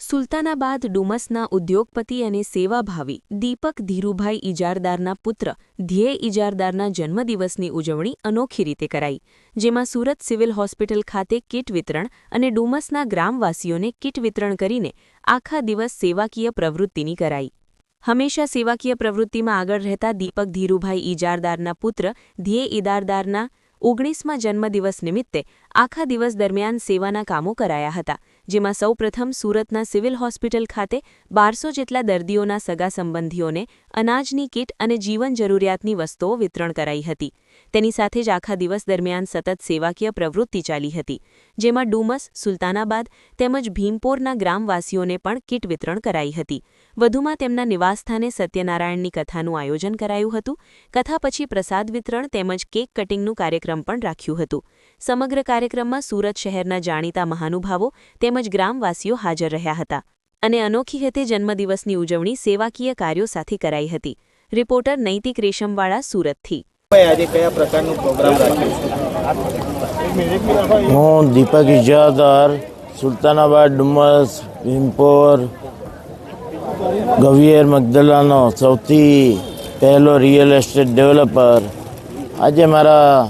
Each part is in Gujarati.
સુલતાનાબાદ ડુમસના ઉદ્યોગપતિ અને સેવાભાવી દીપક ધીરુભાઈ ઇજારદારના પુત્ર ધ્યેય ઇજારદારના જન્મદિવસની ઉજવણી અનોખી રીતે કરાઈ, જેમાં સુરત સિવિલ હોસ્પિટલ ખાતે કીટ વિતરણ અને ડુમસના ગ્રામવાસીઓને કીટ વિતરણ કરીને આખા દિવસ સેવાકીય પ્રવૃત્તિની કરાઈ. હંમેશા સેવાકીય પ્રવૃત્તિમાં આગળ રહેતા દીપક ધીરુભાઈ ઇજારદારના પુત્ર ધ્યેય ઇદારદારના ઓગણીસમાં જન્મદિવસ નિમિત્તે આખા દિવસ દરમિયાન સેવાના કામો કરાયા હતા જેમાં સૌપ્રથમ સુરતના સિવિલ હોસ્પિટલ ખાતે બારસો જેટલા દર્દીઓના સગા સંબંધીઓને અનાજની કીટ અને જીવન જરૂરિયાતની વસ્તુઓ વિતરણ કરાઈ હતી. તેની સાથે જ આખા દિવસ દરમિયાન સતત સેવાકીય પ્રવૃત્તિ ચાલી હતી, જેમાં ડુમસ, સુલતાનાબાદ તેમજ ભીમપોરના ગ્રામવાસીઓને પણ કીટ વિતરણ કરાઈ હતી. વધુમાં તેમના નિવાસસ્થાને સત્યનારાયણની કથાનું આયોજન કરાયું હતું. કથા પછી પ્રસાદ વિતરણ તેમજ કેક કટિંગનું કાર્યક્રમ પણ રાખ્યું હતું. સમગ્ર કાર્યક્રમમાં સુરત શહેરના જાણીતા મહાનુભાવો તેમજ ગ્રામવાસીઓ હાજર રહ્યા હતા અને અનોખી રીતે જન્મદિવસની ઉજવણી સેવાકીય કાર્યો સાથે કરાઈ હતી. રિપોર્ટર નૈતિક રેશમવાળા સુરતથી. આજે કયા પ્રકારનો પ્રોગ્રામ રાખ્યો હું દીપક ઇજાદાર સુલતાનાબાદ ડુમસ ભીમપોર ગવિયર મગદલાનો સૌથી પહેલો રિયલ એસ્ટેટ ડેવલપર આજે મારા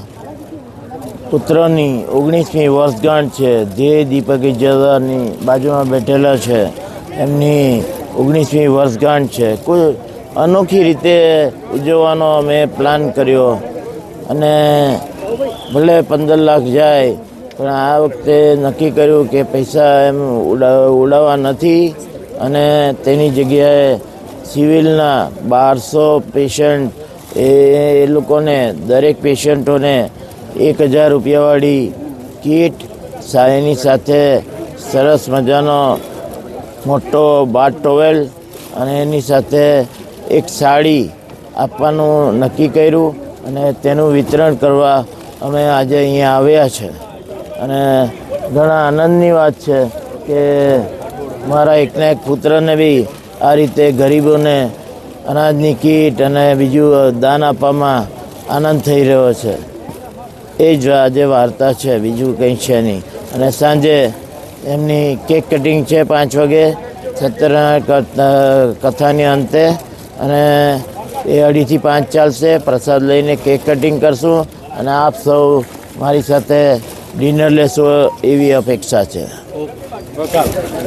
પુત્રની ઓગણીસમી વર્ષગાંઠ છે. જે દીપક ઇજાદારની બાજુમાં બેઠેલા છે. એમની ઓગણીસમી વર્ષગાંઠ છે. કોઈ અનોખી રીતે ઉજવવાનો મેં પ્લાન કર્યો અને ભલે પંદર લાખ જાય, પણ આ વખતે નક્કી કર્યું કે પૈસા એમ ઉડાવવા નથી અને તેની જગ્યાએ સિવિલના બારસો પેશન્ટ એ લોકોને, દરેક પેશન્ટોને એક હજાર રૂપિયાવાળી કીટ સા એની સાથે સરસ મજાનો મોટો બાથ ટોવેલ અને એની સાથે એક સાડી આપવાનું નક્કી કર્યું અને તેનું વિતરણ કરવા અમે આજે અહીંયા આવ્યા છે. અને ઘણા આનંદની વાત છે કે મારા એકના એક પુત્રને બી આ રીતે ગરીબોને અનાજની કીટ અને બીજું દાન આપવામાં આનંદ થઈ રહ્યો છે. એ જ આજે વાર્તા છે, બીજું કંઈ છે નહીં. અને સાંજે એમની કેક કટિંગ છે પાંચ વાગે સત્યનારાયણ કથાની અંતે. અને એ અઢીથી પાંચ ચાલશે, પ્રસાદ લઈને કેક કટિંગ કરશું. અને આપ સૌ મારી સાથે ડિનર લેશો એવી અપેક્ષા છે.